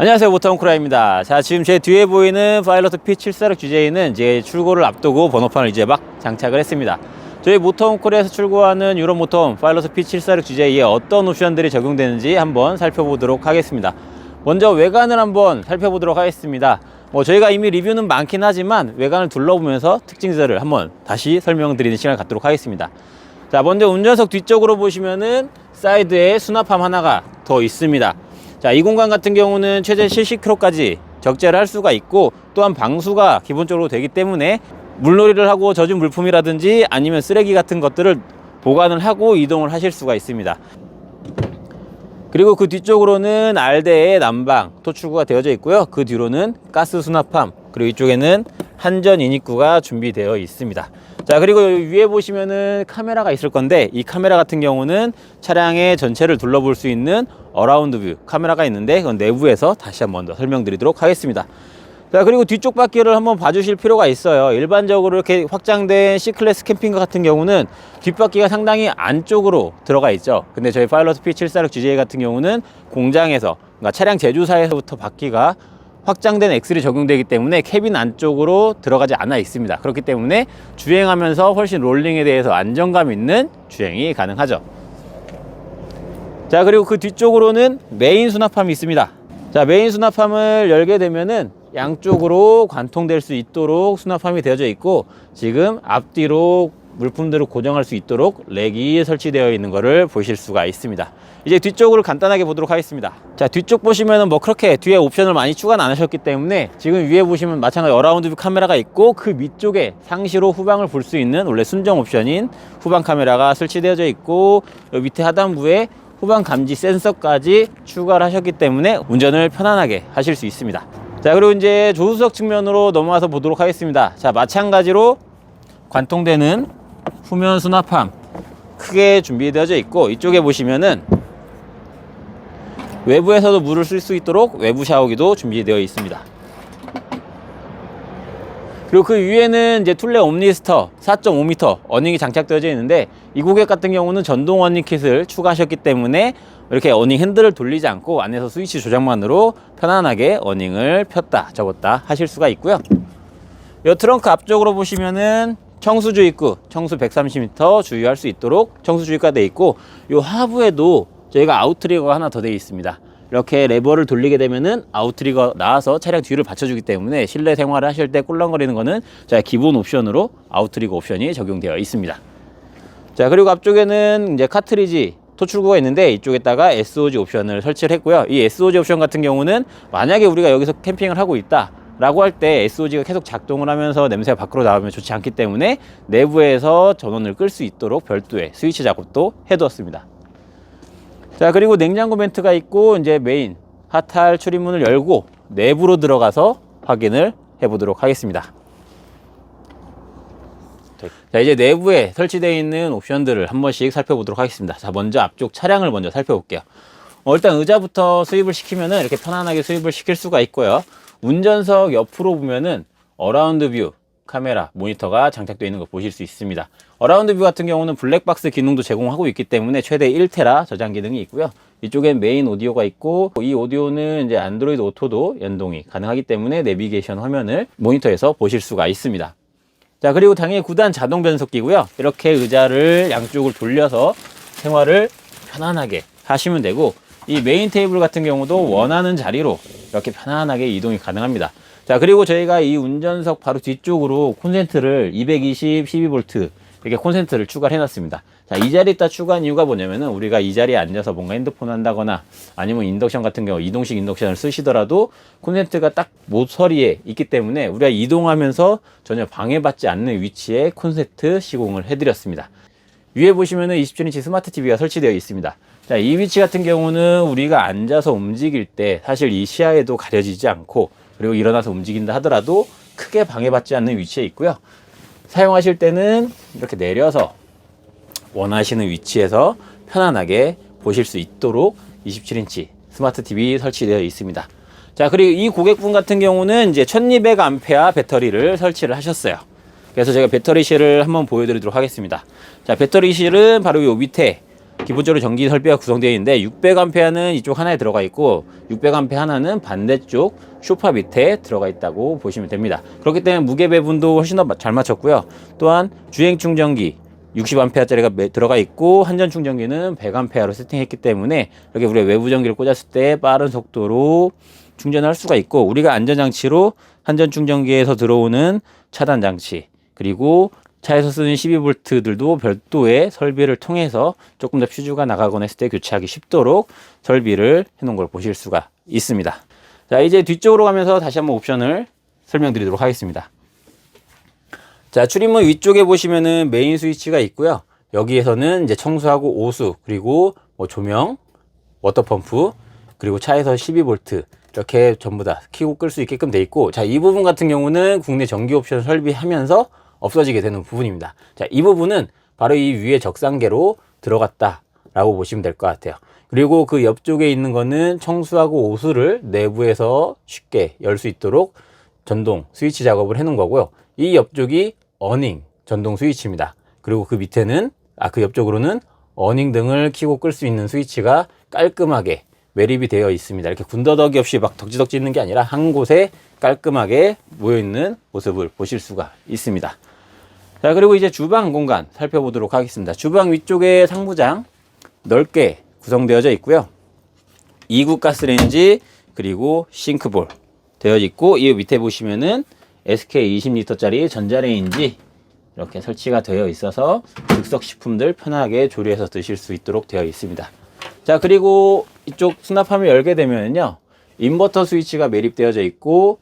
안녕하세요. 모터홈크라입니다. 자 지금 제 뒤에 보이는 파일럿 P746 GJ는 이제 출고를 앞두고 번호판을 이제 막 장착을 했습니다. 저희 모터홈크라에서 출고하는 유럽 모터홈 파일럿 P746 GJ에 어떤 옵션들이 적용되는지 한번 살펴보도록 하겠습니다. 먼저 외관을 한번 살펴보도록 하겠습니다. 뭐 저희가 이미 리뷰는 많긴 하지만 외관을 둘러보면서 특징들을 한번 다시 설명드리는 시간을 갖도록 하겠습니다. 자 먼저 운전석 뒤쪽으로 보시면은 사이드에 수납함 하나가 더 있습니다 자, 이 공간 같은 경우는 최대 70km까지 적재를 할 수가 있고 또한 방수가 기본적으로 되기 때문에 물놀이를 하고 젖은 물품이라든지 아니면 쓰레기 같은 것들을 보관을 하고 이동을 하실 수가 있습니다. 그리고 그 뒤쪽으로는 알대의 난방 토출구가 되어져 있고요. 그 뒤로는 가스 수납함 그리고 이쪽에는 한전 인입구가 준비되어 있습니다. 자 그리고 위에 보시면은 카메라가 있을 건데 이 카메라 같은 경우는 차량의 전체를 둘러볼 수 있는 어라운드 뷰 카메라가 있는데 그건 내부에서 다시 한번 더 설명드리도록 하겠습니다. 자 그리고 뒤쪽 바퀴를 한번 봐주실 필요가 있어요. 일반적으로 이렇게 확장된 C클래스 캠핑카 같은 경우는 뒷바퀴가 상당히 안쪽으로 들어가 있죠. 근데 저희 파일럿 P746 GJ 같은 경우는 공장에서 그러니까 차량 제조사에서부터 바퀴가 확장된 엑셀이 적용되기 때문에 캐빈 안쪽으로 들어가지 않아 있습니다. 그렇기 때문에 주행하면서 훨씬 롤링에 대해서 안정감 있는 주행이 가능하죠 자 그리고 그 뒤쪽으로는 메인 수납함이 있습니다. 자 메인 수납함을 열게 되면은 양쪽으로 관통될 수 있도록 수납함이 되어져 있고 지금 앞뒤로 물품들을 고정할 수 있도록 렉이 설치되어 있는 것을 보실 수가 있습니다. 이제 뒤쪽으로 간단하게 보도록 하겠습니다. 자 뒤쪽 보시면은 뭐 그렇게 뒤에 옵션을 많이 추가는 안 하셨기 때문에 지금 위에 보시면 마찬가지 어라운드 뷰 카메라가 있고 그 밑쪽에 상시로 후방을 볼 수 있는 원래 순정 옵션인 후방 카메라가 설치되어져 있고 밑에 하단부에 후방 감지 센서까지 추가를 하셨기 때문에 운전을 편안하게 하실 수 있습니다. 자 그리고 이제 조수석 측면으로 넘어가서 보도록 하겠습니다. 자 마찬가지로 관통되는 후면 수납함 크게 준비되어져 있고 이쪽에 보시면은 외부에서도 물을 쓸 수 있도록 외부 샤워기도 준비되어 있습니다 그리고 그 위에는 이제 툴레 옴니스터 4.5m 어닝이 장착되어져 있는데 이 고객 같은 경우는 전동 어닝 킷을 추가하셨기 때문에 이렇게 어닝 핸들을 돌리지 않고 안에서 스위치 조작만으로 편안하게 어닝을 폈다 접었다 하실 수가 있고요. 이 트렁크 앞쪽으로 보시면은 청수주 입구 청수 130m 주유할 수 있도록 청수주입구가 되어 있고 이 하부에도 저희가 아웃트리거가 하나 더 되어 있습니다. 이렇게 레버를 돌리게 되면은 아웃트리거 나와서 차량 뒤를 받쳐주기 때문에 실내 생활을 하실 때 꿀렁거리는 거는 자 기본 옵션으로 아웃트리거 옵션이 적용되어 있습니다. 자 그리고 앞쪽에는 이제 카트리지 토출구가 있는데 이쪽에다가 SOG 옵션을 설치를 했고요. 이 SOG 옵션 같은 경우는 만약에 우리가 여기서 캠핑을 하고 있다. 라고 할 때 SOG가 계속 작동을 하면서 냄새가 밖으로 나오면 좋지 않기 때문에 내부에서 전원을 끌 수 있도록 별도의 스위치 작업도 해두었습니다. 자 그리고 냉장고 멘트가 있고 이제 메인 하탈 출입문을 열고 내부로 들어가서 확인을 해보도록 하겠습니다. 자 이제 내부에 설치되어 있는 옵션들을 한 번씩 살펴보도록 하겠습니다. 자 먼저 앞쪽 차량을 먼저 살펴볼게요. 어, 일단 의자부터 수입을 시키면은 이렇게 편안하게 수입을 시킬 수가 있고요. 운전석 옆으로 보면은 어라운드 뷰 카메라 모니터가 장착되어 있는 거 보실 수 있습니다. 어라운드 뷰 같은 경우는 블랙박스 기능도 제공하고 있기 때문에 최대 1테라 저장 기능이 있고요. 이쪽엔 메인 오디오가 있고 이 오디오는 이제 안드로이드 오토도 연동이 가능하기 때문에 내비게이션 화면을 모니터에서 보실 수가 있습니다. 자 그리고 당연히 9단 자동 변속기고요. 이렇게 의자를 양쪽을 돌려서 생활을 편안하게 하시면 되고 이 메인 테이블 같은 경우도 원하는 자리로 이렇게 편안하게 이동이 가능합니다. 자 그리고 저희가 이 운전석 바로 뒤쪽으로 콘센트를 220 12V 이렇게 콘센트를 추가를 해놨습니다. 자, 이 자리에 다 추가한 이유가 뭐냐면은 우리가 이 자리에 앉아서 뭔가 핸드폰 한다거나 아니면 인덕션 같은 경우 이동식 인덕션을 쓰시더라도 콘센트가 딱 모서리에 있기 때문에 우리가 이동하면서 전혀 방해받지 않는 위치에 콘센트 시공을 해드렸습니다. 위에 보시면은 27인치 스마트 TV가 설치되어 있습니다. 자, 이 위치 같은 경우는 우리가 앉아서 움직일 때 사실 이 시야에도 가려지지 않고 그리고 일어나서 움직인다 하더라도 크게 방해받지 않는 위치에 있고요. 사용하실 때는 이렇게 내려서 원하시는 위치에서 편안하게 보실 수 있도록 27인치 스마트 TV 설치되어 있습니다. 자, 그리고 이 고객분 같은 경우는 이제 1200A 배터리를 설치를 하셨어요. 그래서 제가 배터리 실을 한번 보여드리도록 하겠습니다. 자, 배터리 실은 바로 요 밑에 기본적으로 전기 설비가 구성되어 있는데 600A는 이쪽 하나에 들어가 있고 600A 하나는 반대쪽 쇼파 밑에 들어가 있다고 보시면 됩니다. 그렇기 때문에 무게 배분도 훨씬 더 잘 맞췄고요. 또한 주행 충전기 60A짜리가 들어가 있고 한전 충전기는 100A로 세팅했기 때문에 이렇게 우리가 외부 전기를 꽂았을 때 빠른 속도로 충전할 수가 있고 우리가 안전장치로 한전 충전기에서 들어오는 차단 장치 그리고 차에서 쓰는 12V들도 별도의 설비를 통해서 조금 더 퓨즈가 나가거나 했을 때 교체하기 쉽도록 설비를 해놓은 걸 보실 수가 있습니다. 자 이제 뒤쪽으로 가면서 다시 한번 옵션을 설명드리도록 하겠습니다. 자, 출입문 위쪽에 보시면은 메인 스위치가 있고요. 여기에서는 이제 청소하고 오수, 그리고 뭐 조명, 워터펌프, 그리고 차에서 12V 이렇게 전부 다 키고 끌 수 있게끔 돼 있고 자, 이 부분 같은 경우는 국내 전기 옵션 설비하면서 없어지게 되는 부분입니다. 자, 이 부분은 바로 이 위에 적상계로 들어갔다라고 보시면 될 것 같아요. 그리고 그 옆쪽에 있는 거는 청수하고 오수를 내부에서 쉽게 열 수 있도록 전동 스위치 작업을 해 놓은 거고요. 이 옆쪽이 어닝 전동 스위치입니다. 그리고 그 밑에는 아 그 옆쪽으로는 어닝 등을 켜고 끌 수 있는 스위치가 깔끔하게 매립이 되어 있습니다. 이렇게 군더더기 없이 막 덕지덕지 있는 게 아니라 한 곳에 깔끔하게 모여 있는 모습을 보실 수가 있습니다. 자, 그리고 이제 주방 공간 살펴보도록 하겠습니다. 주방 위쪽에 상부장 넓게 구성되어져 있고요. 2구 가스레인지 그리고 싱크볼 되어 있고 이 밑에 보시면은 SK 20리터짜리 전자레인지 이렇게 설치가 되어 있어서 즉석 식품들 편하게 조리해서 드실 수 있도록 되어 있습니다. 자, 그리고 이쪽 수납함을 열게 되면요. 인버터 스위치가 매립되어져 있고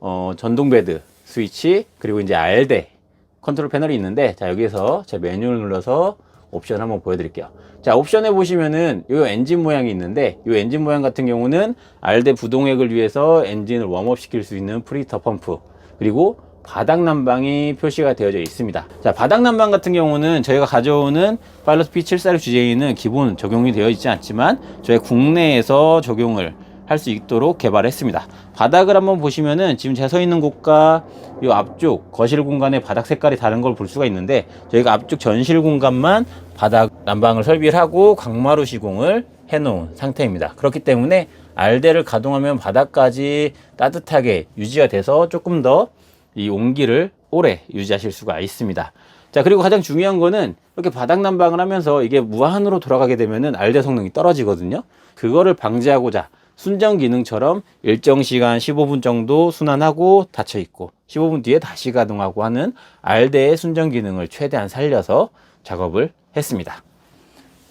어, 전동 베드 스위치 그리고 이제 RD 컨트롤 패널이 있는데 자, 여기에서 제 메뉴를 눌러서 옵션 한번 보여드릴게요. 자, 옵션에 보시면은 이 엔진 모양이 있는데 이 엔진 모양 같은 경우는 RD 부동액을 위해서 엔진을 웜업 시킬 수 있는 프리터 펌프 그리고 바닥 난방이 표시가 되어져 있습니다. 자, 바닥 난방 같은 경우는 저희가 가져오는 파일럿 P746 GJ는 기본 적용이 되어 있지 않지만 저희 국내에서 적용을 할 수 있도록 개발했습니다. 바닥을 한번 보시면은 지금 제가 서 있는 곳과 이 앞쪽 거실 공간의 바닥 색깔이 다른 걸 볼 수가 있는데 저희가 앞쪽 전실 공간만 바닥 난방을 설비를 하고 광마루 시공을 해 놓은 상태입니다. 그렇기 때문에 알대를 가동하면 바닥까지 따뜻하게 유지가 돼서 조금 더 이 온기를 오래 유지하실 수가 있습니다. 자, 그리고 가장 중요한 거는 이렇게 바닥 난방을 하면서 이게 무한으로 돌아가게 되면은 알대 성능이 떨어지거든요. 그거를 방지하고자 순정 기능처럼 일정 시간 15분 정도 순환하고 닫혀 있고 15분 뒤에 다시 가동하고 하는 알대의 순정 기능을 최대한 살려서 작업을 했습니다.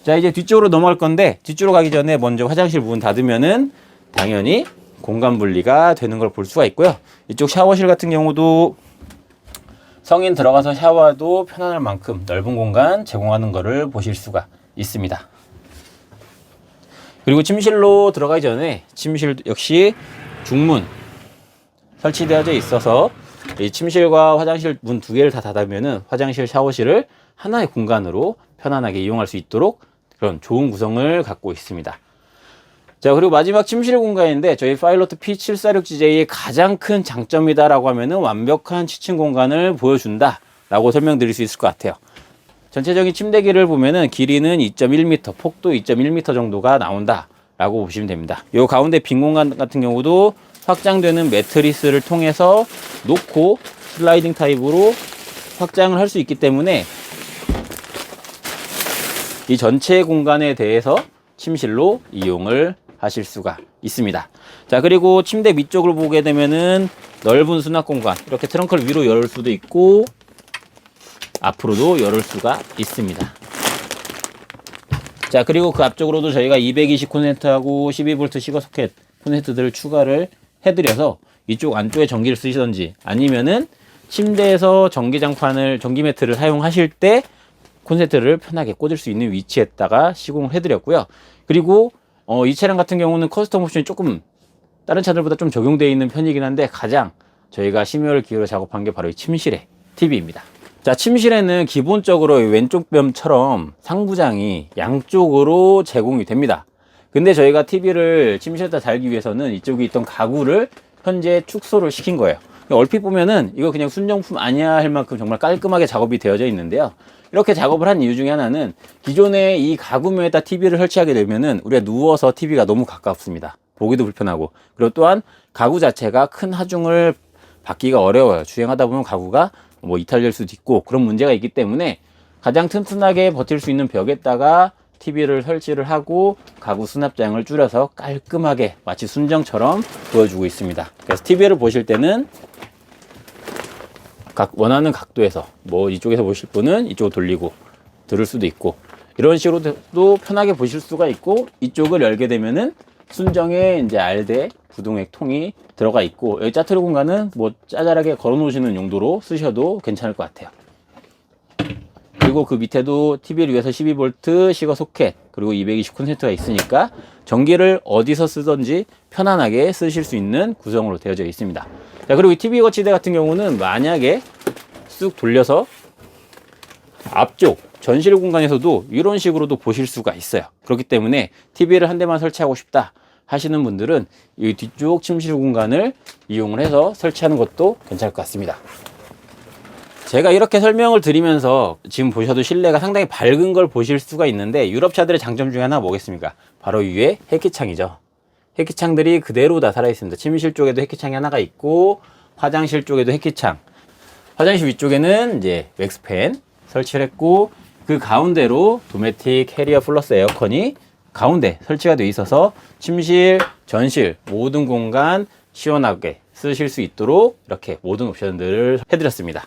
자, 이제 뒤쪽으로 넘어갈 건데 뒤쪽으로 가기 전에 먼저 화장실 문 닫으면은 당연히 공간 분리가 되는 걸 볼 수가 있고요. 이쪽 샤워실 같은 경우도 성인 들어가서 샤워도 편안할 만큼 넓은 공간 제공하는 것을 보실 수가 있습니다. 그리고 침실로 들어가기 전에 침실 역시 중문 설치되어져 있어서 이 침실과 화장실 문 두 개를 다 닫으면은 화장실 샤워실을 하나의 공간으로 편안하게 이용할 수 있도록 그런 좋은 구성을 갖고 있습니다. 자, 그리고 마지막 침실 공간인데 저희 파일로트 P746GJ의 가장 큰 장점이다라고 하면은 완벽한 취침 공간을 보여준다 라고 설명드릴 수 있을 것 같아요. 전체적인 침대기를 보면은 길이는 2.1m, 폭도 2.1m 정도가 나온다 라고 보시면 됩니다. 요 가운데 빈 공간 같은 경우도 확장되는 매트리스를 통해서 놓고 슬라이딩 타입으로 확장을 할 수 있기 때문에 이 전체 공간에 대해서 침실로 이용을 하실 수가 있습니다. 자, 그리고 침대 밑쪽을 보게 되면은 넓은 수납 공간, 이렇게 트렁크를 위로 열 수도 있고, 앞으로도 열을 수가 있습니다. 자, 그리고 그 앞쪽으로도 저희가 220 콘센트하고 12V 시거 소켓 콘센트들을 추가를 해드려서 이쪽 안쪽에 전기를 쓰시던지 아니면은 침대에서 전기장판을, 전기 매트를 사용하실 때 콘센트를 편하게 꽂을 수 있는 위치에다가 시공을 해드렸고요. 그리고 어, 이 차량 같은 경우는 커스텀 옵션이 조금 다른 차들보다 좀 적용되어 있는 편이긴 한데 가장 저희가 심혈을 기울여 작업한 게 바로 이 침실의 TV입니다. 자, 침실에는 기본적으로 왼쪽 뺨처럼 상부장이 양쪽으로 제공이 됩니다. 근데 저희가 TV를 침실에다 달기 위해서는 이쪽에 있던 가구를 현재 축소를 시킨 거예요. 얼핏 보면은 이거 그냥 순정품 아니야 할 만큼 정말 깔끔하게 작업이 되어져 있는데요. 이렇게 작업을 한 이유 중에 하나는 기존에 이 가구면에다 TV를 설치하게 되면은 우리가 누워서 TV가 너무 가깝습니다. 보기도 불편하고 그리고 또한 가구 자체가 큰 하중을 받기가 어려워요. 주행하다 보면 가구가 뭐 이탈될 수도 있고 그런 문제가 있기 때문에 가장 튼튼하게 버틸 수 있는 벽에다가 TV를 설치를 하고 가구 수납장을 줄여서 깔끔하게 마치 순정처럼 보여주고 있습니다. 그래서 TV를 보실 때는 각 원하는 각도에서 뭐 이쪽에서 보실 분은 이쪽으로 돌리고 들을 수도 있고 이런 식으로도 편하게 보실 수가 있고 이쪽을 열게 되면은 순정의 이제 알대 부동액 통이 들어가 있고 여기 짜투리 공간은 뭐 짜잘하게 걸어 놓으시는 용도로 쓰셔도 괜찮을 것 같아요. 그리고 그 밑에도 TV를 위해서 12V 시거 소켓 그리고 220 콘센트가 있으니까 전기를 어디서 쓰든지 편안하게 쓰실 수 있는 구성으로 되어져 있습니다. 자, 그리고 이 TV 거치대 같은 경우는 만약에 쑥 돌려서 앞쪽 전실 공간에서도 이런 식으로도 보실 수가 있어요. 그렇기 때문에 TV를 한 대만 설치하고 싶다 하시는 분들은 이 뒤쪽 침실 공간을 이용을 해서 설치하는 것도 괜찮을 것 같습니다. 제가 이렇게 설명을 드리면서 지금 보셔도 실내가 상당히 밝은 걸 보실 수가 있는데 유럽 차들의 장점 중에 하나가 뭐겠습니까? 바로 위에 햇기창이죠. 햇기창들이 그대로 다 살아 있습니다. 침실 쪽에도 햇기창이 하나가 있고 화장실 쪽에도 햇기창. 화장실 위쪽에는 이제 웩스팬 설치를 했고 그 가운데로 도메틱 캐리어 플러스 에어컨이 가운데 설치가 되어 있어서 침실, 전실 모든 공간 시원하게 쓰실 수 있도록 이렇게 모든 옵션들을 해드렸습니다.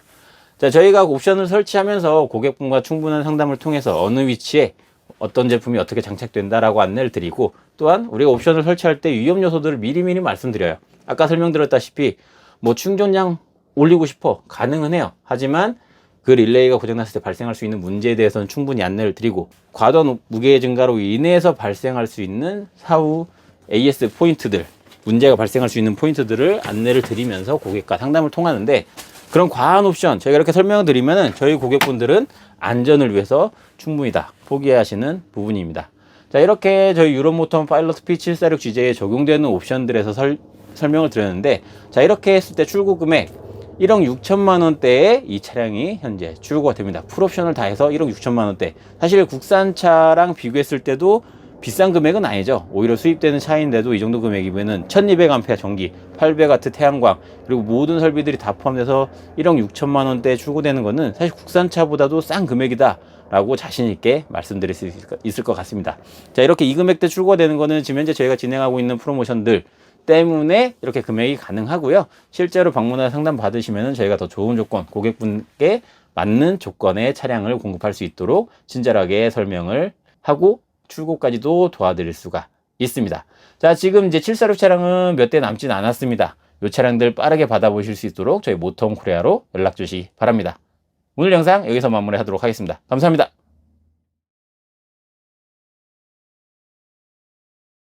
자, 저희가 옵션을 설치하면서 고객분과 충분한 상담을 통해서 어느 위치에 어떤 제품이 어떻게 장착된다라고 안내를 드리고 또한 우리가 옵션을 설치할 때 위험 요소들을 미리미리 말씀드려요. 아까 설명드렸다시피 뭐 충전량 올리고 싶어 가능은 해요. 하지만 그 릴레이가 고장났을 때 발생할 수 있는 문제에 대해서는 충분히 안내를 드리고 과도한 무게 증가로 인해서 발생할 수 있는 사후 AS 포인트들 문제가 발생할 수 있는 포인트들을 안내를 드리면서 고객과 상담을 통하는데 그런 과한 옵션 저희가 이렇게 설명을 드리면은 저희 고객분들은 안전을 위해서 충분히 다 포기하시는 부분입니다. 자 이렇게 저희 유로모터 파일럿 P746 GJ에 적용되는 옵션들에서 설, 설명을 드렸는데 자 이렇게 했을 때 출고 금액 1억 6천만 원대에 이 차량이 현재 출고가 됩니다. 풀옵션을 다 해서 1억 6천만 원대. 사실 국산차랑 비교했을 때도 비싼 금액은 아니죠. 오히려 수입되는 차인데도 이 정도 금액이면은 1200A 전기, 800W 태양광, 그리고 모든 설비들이 다 포함돼서 1억 6천만 원대에 출고되는 거는 사실 국산차보다도 싼 금액이다. 라고 자신있게 말씀드릴 수 있을 것 같습니다. 자, 이렇게 이 금액대 출고가 되는 거는 지금 현재 저희가 진행하고 있는 프로모션들 때문에 이렇게 금액이 가능하고요. 실제로 방문해 상담 받으시면 저희가 더 좋은 조건, 고객분께 맞는 조건의 차량을 공급할 수 있도록 친절하게 설명을 하고 출고까지도 도와드릴 수가 있습니다. 자, 지금 이제 746 차량은 몇 대 남진 않았습니다. 이 차량들 빠르게 받아보실 수 있도록 저희 모통 코리아로 연락 주시기 바랍니다. 오늘 영상 여기서 마무리하도록 하겠습니다. 감사합니다.